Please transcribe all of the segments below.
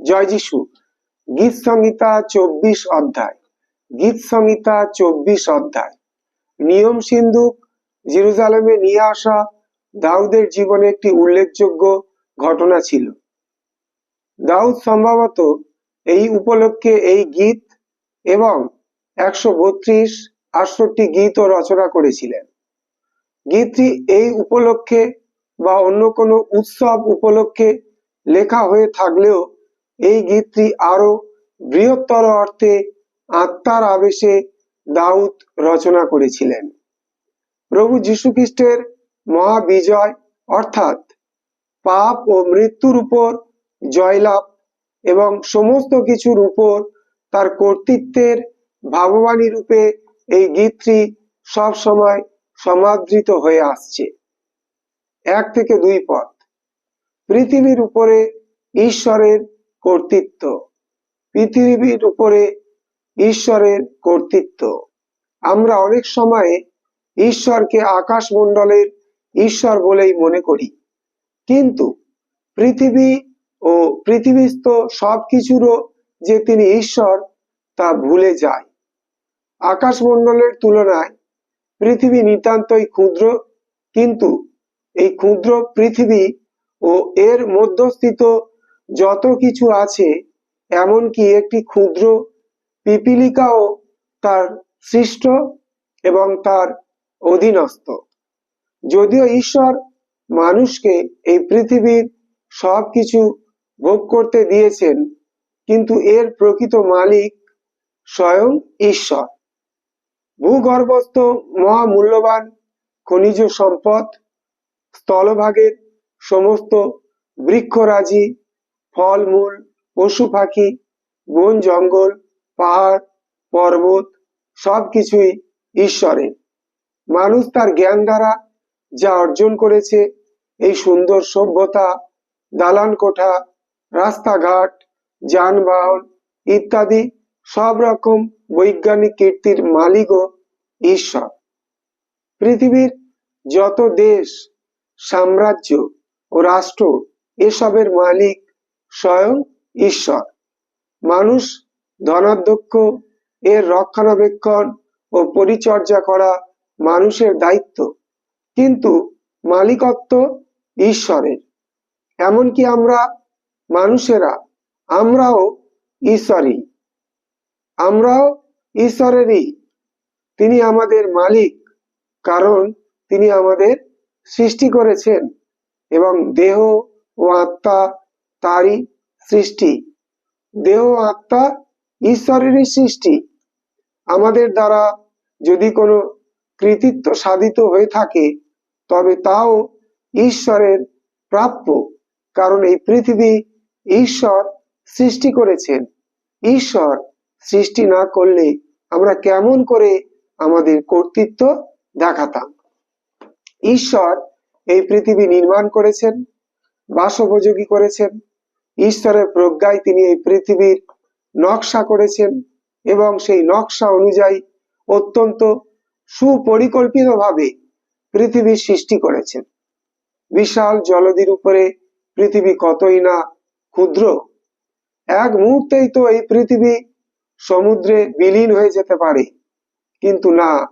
জয় যিশু। গীত সংহিতা চব্বিশ অধ্যায়। গীত সংহিতা চব্বিশ অধ্যায়। নিয়ম সিন্ধুক জেরুজালেমে নিয়ে আসা দাউদের জীবনে একটি উল্লেখযোগ্য ঘটনা ছিল। দাউদ সম্ভবত এই উপলক্ষে এই গীত এবং একশো বত্রিশ, আটষট্টি গীতও রচনা করেছিলেন। গীতটি এই উপলক্ষে বা অন্য কোনো উৎসব উপলক্ষে লেখা হয়ে থাকলেও এই গীতটি আরও বৃহত্তর অর্থে আত্মার আবেশে দাউদ রচনা করেছিলেন। প্রভু যীশুখ্রিস্টের মহাবিজয় অর্থাৎ পাপ ও মৃত্যুর উপর জয়লাভ এবং সমস্ত কিছুর উপর তার কর্তৃত্বের ভাববাণী রূপে এই গীতটি সব সময় সমাদৃত হয়ে আসছে। এক থেকে দুই পথ। পৃথিবীর উপরে ঈশ্বরের কর্তৃত্ব। পৃথিবীর উপরে ঈশ্বরের কর্তৃত্ব। আমরা অনেক সময়ে ঈশ্বরকে আকাশমণ্ডলের ঈশ্বর বলেই মনে করি। কিন্তু পৃথিবী ও পৃথিবীস্থ সবকিছুরও যে তিনি ঈশ্বর তা ভুলে যায়। আকাশমণ্ডলের তুলনায় পৃথিবী নিতান্তই ক্ষুদ্র, কিন্তু এই ক্ষুদ্র পৃথিবী ও এর মধ্যস্থিত যত কিছু আছে, এমনকি একটি ক্ষুদ্র পিপিলিকাও তার সৃষ্ট এবং তার অধীনস্থ। যদিও ঈশ্বর মানুষকে এই পৃথিবীর সবকিছু ভোগ করতে দিয়েছেন, কিন্তু এর প্রকৃত মালিক স্বয়ং ঈশ্বর। ভূগর্ভস্থ, মহামূল্যবান খনিজ সম্পদ, স্থলভাগের সমস্ত বৃক্ষরাজি ফলমূল, পশু পাখি, বন জঙ্গল, পাহাড়, পর্বত, সবকিছুই ঈশ্বরের মানুষ তার জ্ঞান দ্বারা যা অর্জন করেছে, এই সুন্দর সভ্যতা, দালান কোঠা, রাস্তাঘাট, যানবাহন ইত্যাদি সব রকম বৈজ্ঞানিক কীর্তির মালিকও ঈশ্বর। পৃথিবীর যত দেশ, সাম্রাজ্য ও রাষ্ট্র এসবের মালিক স্বয়ং ঈশ্বর। মানুষ ধনাধ্যক্ষ, এর রক্ষণাবেক্ষণ ও পরিচর্যা করা মানুষের দায়িত্ব, কিন্তু মালিকত্ব ঈশ্বরের। এমনকি আমরা মানুষেরা, আমরাও ঈশ্বরই। আমরাও ঈশ্বরেরই। তিনি আমাদের মালিক, কারণ তিনি আমাদের সৃষ্টি করেছেন এবং দেহ ও আত্মা তারই সৃষ্টি। দেহ আত্মা ঈশ্বরেরই সৃষ্টি। আমাদের দ্বারা যদি কোনো কৃতিত্ব সাধিত হয়ে থাকে, তবে তাও ঈশ্বরের প্রাপ্য, কারণ এই পৃথিবী ঈশ্বর সৃষ্টি করেছেন। ঈশ্বর সৃষ্টি না করলে আমরা কেমন করে আমাদের কর্তৃত্ব দেখাতাম? ঈশ্বর এই পৃথিবী নির্মাণ করেছেন। বাসোপযোগী করেছেন। ঈশ্বরের প্রজ্ঞায় তিনি এই পৃথিবীর নকশা করেছেন এবং সেই নকশা অনুযায়ী অত্যন্ত সুপরিকল্পিতভাবে পৃথিবীর সৃষ্টি করেছেন। বিশাল জলদির উপরে পৃথিবী কতই না ক্ষুদ্র। এক মুহূর্তেই তো এই পৃথিবী সমুদ্রে বিলীন হয়ে যেতে পারে। কিন্তু না,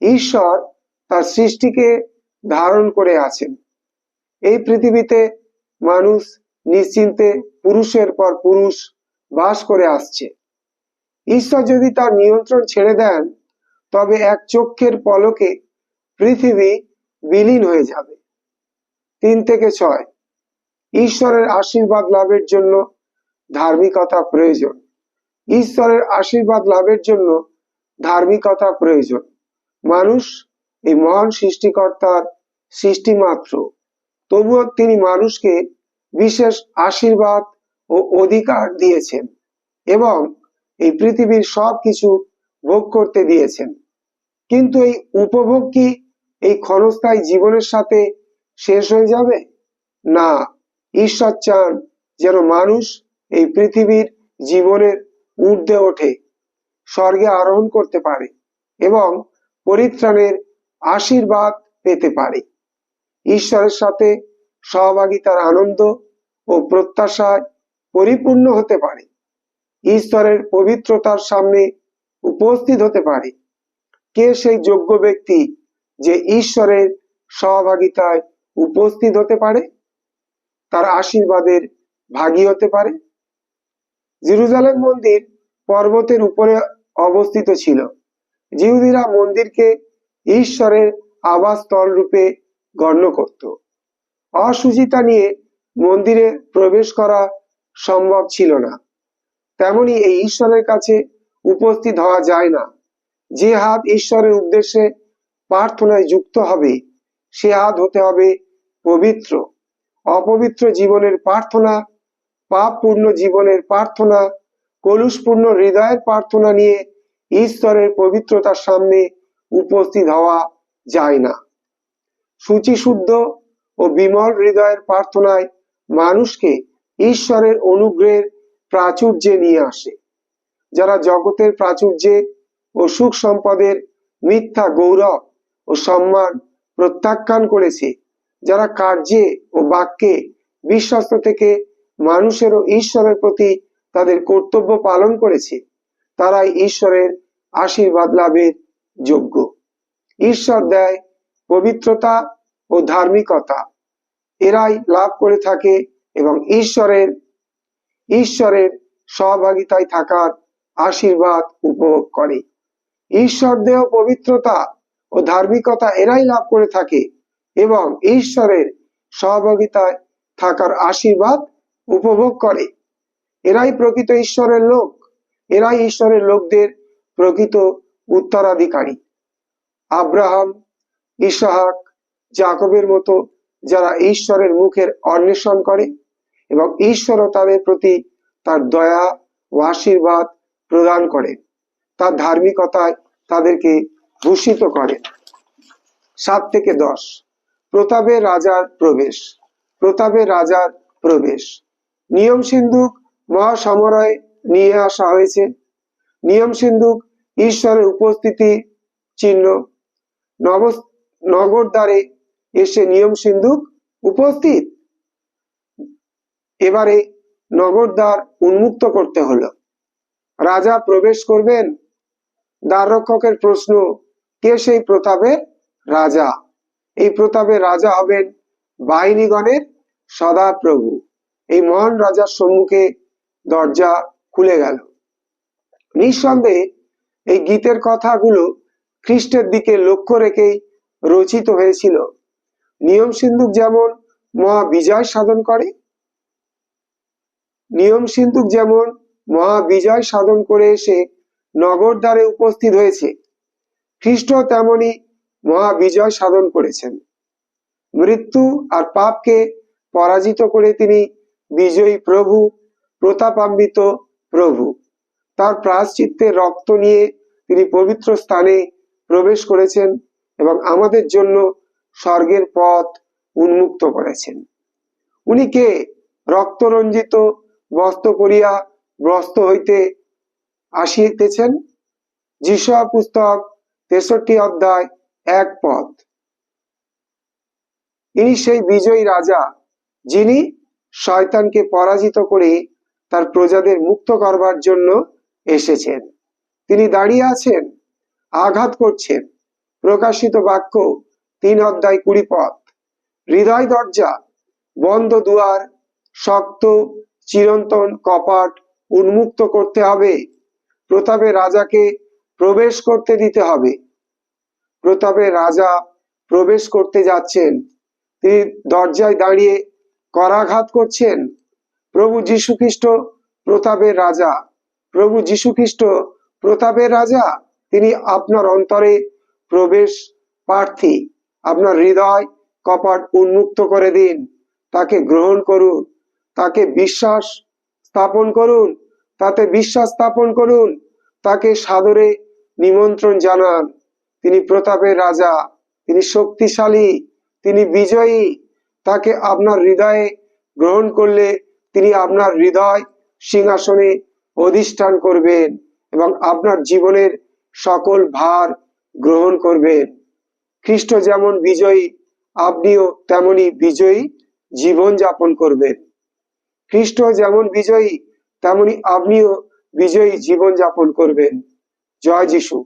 ঈশ্বর তার সৃষ্টিকে ধারণ করে আছেন। এই পৃথিবীতে মানুষ নিশ্চিন্তে পুরুষের পর পুরুষ বাস করে আসছে। ঈশ্বর যদি তার নিয়ন্ত্রণ ছেড়ে দেন, তবে এক চক্ষের পলকে পৃথিবী বিলীন হয়ে যাবে। তিন থেকে ছয়, ঈশ্বরের আশীর্বাদ লাভের জন্য ধার্মিকতা প্রয়োজন। ঈশ্বরের আশীর্বাদ লাভের জন্য ধার্মিকতা প্রয়োজন। মানুষ এই মহান সৃষ্টিকর্তার সৃষ্টি মাত্র তবুও তিনি মানুষকে বিশেষ আশীর্বাদ ও অধিকার দিয়েছেন এবং এই পৃথিবীর সব কিছু ভোগ করতে দিয়েছেন। কিন্তু এই উপভোগ কি এই ক্ষণস্থায়ী জীবনের সাথে শেষ হয়ে যাবে? না, ঈশ্বর চান যেন মানুষ এই পৃথিবীর জীবনের ঊর্ধ্বে ওঠে, স্বর্গে আরোহণ করতে পারে এবং পরিত্রাণের আশীর্বাদ পেতে পারে। ঈশ্বরের সাথে সহভাগিতার আনন্দ ও প্রত্যাশায় পরিপূর্ণ হতে পারে। ঈশ্বরের পবিত্রতার সামনে উপস্থিত হতে পারে। কে সেই যোগ্য ব্যক্তি যে ঈশ্বরের সহভাগিতায় উপস্থিত হতে পারে? তার আশীর্বাদের ভাগী হতে পারে? জেরুজালেম মন্দির পর্বতের উপরে অবস্থিত ছিল। জিহুদিরা মন্দিরকে ঈশ্বরের আবাসস্থল রূপে গণ্য করত। অসুচিতা নিয়ে মন্দিরে প্রবেশ করা সম্ভব ছিল না। তেমনি এই ঈশ্বরের কাছে উপস্থিত হওয়া যায় না। যে হাত ঈশ্বরের উদ্দেশ্যে প্রার্থনায় যুক্ত হবে, সে হাত হতে হবে পবিত্র। অপবিত্র জীবনের প্রার্থনা, পাপপূর্ণ জীবনের প্রার্থনা, কলুষপূর্ণ হৃদয়ের প্রার্থনা নিয়ে ঈশ্বরের পবিত্রতার সামনে উপস্থিত হওয়া যায় না। শুচিশুদ্ধ ও বিমল হৃদয়ের প্রার্থনায় মানুষকে ঈশ্বরের অনুগ্রহের প্রাচুর্যে নিয়ে আসে। যারা জগতের প্রাচুর্যে ও সুখ সম্পদের মিথ্যা, গৌরব ও সম্মান প্রত্যাখ্যান করেছে, যারা কার্যে ও বাক্যে বিশ্বস্ত থেকে মানুষের ও ঈশ্বরের প্রতি তাদের কর্তব্য পালন করেছে, তারাই ঈশ্বরের আশীর্বাদ লাভের যোগ্য। ঈশ্বর দেয় পবিত্রতা ও ধার্মিকতা। এরাই লাভ করে থাকে এবং ঈশ্বরের ঈশ্বরের সহভাগিতায় থাকার আশীর্বাদ উপভোগ করে। ঈশ্বর দেহ পবিত্রতা ও ধার্মিকতা এরাই লাভ করে থাকে এবং ঈশ্বরের সহভাগিতায় থাকার আশীর্বাদ উপভোগ করে। এরাই প্রকৃত ঈশ্বরের লোক। এরাই ঈশ্বরের লোকদের প্রকৃত উত্তরাধিকারী। আব্রাহাম, ইসাহাক জাকবের মতো যারা ঈশ্বরের মুখের অন্বেষণ করে এবং ঈশ্বরও তাদের প্রতি তার দয়া ও আশীর্বাদ প্রদান করে, তার ধার্মিকতায় তাদেরকে ভূষিত করে। সাত থেকে দশ প্রতাপের রাজার প্রবেশ প্রতাপের রাজার প্রবেশ। নিয়ম সিন্ধুক মহাসমরায় নিয়ে আসা হয়েছে। নিয়ম সিন্ধুক ঈশ্বরের উপস্থিতি চিহ্ন নগর দ্বারে এসে নিয়ম সিন্ধুক উপস্থিত। এবারে নগরদ্বার উন্মুক্ত করতে হলো। রাজা প্রবেশ করবেন। দ্বাররক্ষকের প্রশ্ন, কে সেই প্রতাপের রাজা? এই প্রতাপের রাজা হবেন বাহিনীগণের সদা প্রভু এই মহান রাজার সম্মুখে দরজা খুলে গেল। নিঃসন্দেহে এই গীতের কথাগুলো খ্রিস্টের দিকে লক্ষ্য রেখেই রচিত হয়েছিল। নিয়ম সিন্ধুক যেমন মহা বিজয় সাধন করে, নিয়ম সিন্ধুক যেমন মহা বিজয় সাধন করে এসে নগর দ্বারে উপস্থিত হয়েছে খ্রিস্ট তেমনি মহা বিজয় সাধন করেছেন। মৃত্যু আর পাপকে পরাজিত করে তিনি বিজয়ী প্রভু, প্রতাপান্বিত প্রভু। তার প্রাশ্চিত্তের রক্ত নিয়ে তিনি পবিত্র স্থানে প্রবেশ করেছেন এবং আমাদের জন্য স্বর্গের পথ উন্মুক্ত করেছেন। উনি কে? রক্তরঞ্জিত বস্ত্র পরিয়া বস্ত্র হইতে আসিতেছেন? যিশা পুস্তক তেষট্টি অধ্যায় এক পদ। ইনি সেই বিজয়ী রাজা যিনি শয়তানকে পরাজিত করে তার প্রজাদের মুক্ত করবার জন্য এসেছেন। তিনি দাঁড়িয়ে আছেন, আঘাত করছেন। প্রকাশিত বাক্য তিন অধ্যায় কুড়ি পথ হৃদয় দরজা, বন্ধ দুয়ার, শক্ত, চিরন্তন কপাট উন্মুক্ত করতে হবে। প্রতাপের রাজাকে প্রবেশ করতে দিতে হবে। প্রতাপের রাজা প্রবেশ করতে যাচ্ছেন। তিনি দরজায় দাঁড়িয়ে করাঘাত করছেন। প্রভু যীশু খ্রিস্ট প্রতাপের রাজা। প্রভু যীশু খ্রিস্ট প্রতাপের রাজা। তিনি আপনার অন্তরে প্রবেশ প্রার্থী। আপনার হৃদয় কপাট উন্মুক্ত করে দিন। তাকে গ্রহণ করুন। তাকে বিশ্বাস স্থাপন করুন। তাতে বিশ্বাস স্থাপন করুন। তাকে সাদরে নিমন্ত্রণ জানান। তিনি প্রতাপের রাজা, তিনি শক্তিশালী, তিনি বিজয়ী। তাকে আপনার হৃদয়ে গ্রহণ করলে তিনি আপনার হৃদয় সিংহাসনে অধিষ্ঠান করবেন এবং আপনার জীবনের সকল ভার গ্রহণ করবেন। খ্রিস্ট যেমন বিজয়ী আপনিও তেমনি বিজয়ী জীবন যাপন করবেন খ্রিস্ট যেমন বিজয়ী, তেমনি আপনিও বিজয়ী জীবন যাপন করবেন। জয় যিশু।